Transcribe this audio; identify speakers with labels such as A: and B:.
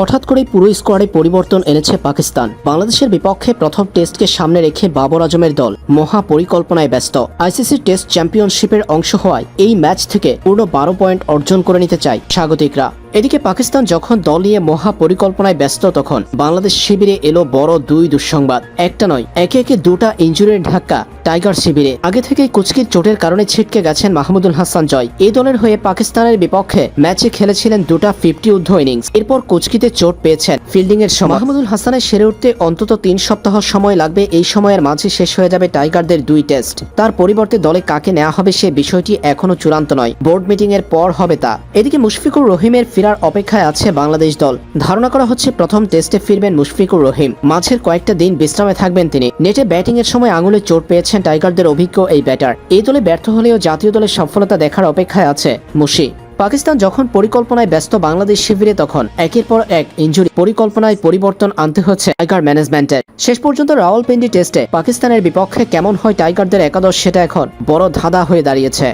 A: হঠাৎ করে পুরো স্কোয়াডে পরিবর্তন এনেছে পাকিস্তান। বাংলাদেশের বিপক্ষে প্রথম টেস্টকে সামনে রেখে বাবর আজমের দল মহা পরিকল্পনায় ব্যস্ত। আইসিসি টেস্ট চ্যাম্পিয়নশিপের অংশ হওয়ায় এই ম্যাচ থেকে পূর্ণ বারো পয়েন্ট অর্জন করে নিতে চায় স্বাগতিকরা। এদিকে পাকিস্তান যখন দল নিয়ে মহা পরিকল্পনায় ব্যস্ত, তখন বাংলাদেশ শিবিরে এলো বড় দুই দুঃসংবাদ। একটা নয়, একে একে দুটা ইঞ্জুরির ধাক্কা, টাইগার শিবিরে। আগে থেকেই কুচকির চোটের কারণে ছিটকে গেছেন মাহমুদুল হাসান জয়। এই দলের হয়ে পাকিস্তানের বিপক্ষে ম্যাচে খেলেছিলেন দুটা ফিফটি ঊর্ধ্ব ইনিংস। এরপর কুচকিতে চোট পেয়েছেন ফিল্ডিং এর সময়। মাহমুদুল হাসানের সেরে উঠতে অন্তত তিন সপ্তাহ সময় লাগবে। এই সময়ের মাঝে শেষ হয়ে যাবে টাইগারদের দুই টেস্ট। তার পরিবর্তে দলে কাকে নেওয়া হবে সে বিষয়টি এখনও চূড়ান্ত নয়। বোর্ড মিটিং এর পর হবে তা। এদিকে মুশফিকুর রহিমের ফেরার অপেক্ষায় আছে বাংলাদেশ দল। ধারণা করা হচ্ছে প্রথম টেস্টে ফিরবেন মুশফিকুর রহিম। মাঝের কয়েকটা দিন বিশ্রামে থাকবেন তিনি। নেটে ব্যাটিং এর সময় আঙুলে চোট পেয়েছেন টাইগারদের অভিজ্ঞ এই ব্যাটার। এই দলে ব্যর্থ হলেও জাতীয় দলের সফলতা দেখার অপেক্ষায় আছে মুশি। পাকিস্তান যখন পরিকল্পনায় ব্যস্ত বাংলাদেশ শিবিরে তখন একের পর এক ইঞ্জুরি পরিকল্পনায় পরিবর্তন আনতে হচ্ছে টাইগার ম্যানেজমেন্টের শেষ পর্যন্ত রাওয়ালপিন্ডি টেস্টে পাকিস্তানের বিপক্ষে কেমন হয় টাইগারদের একাদশ সেটা এখন বড় ধাঁধা হয়ে দাঁড়িয়েছে।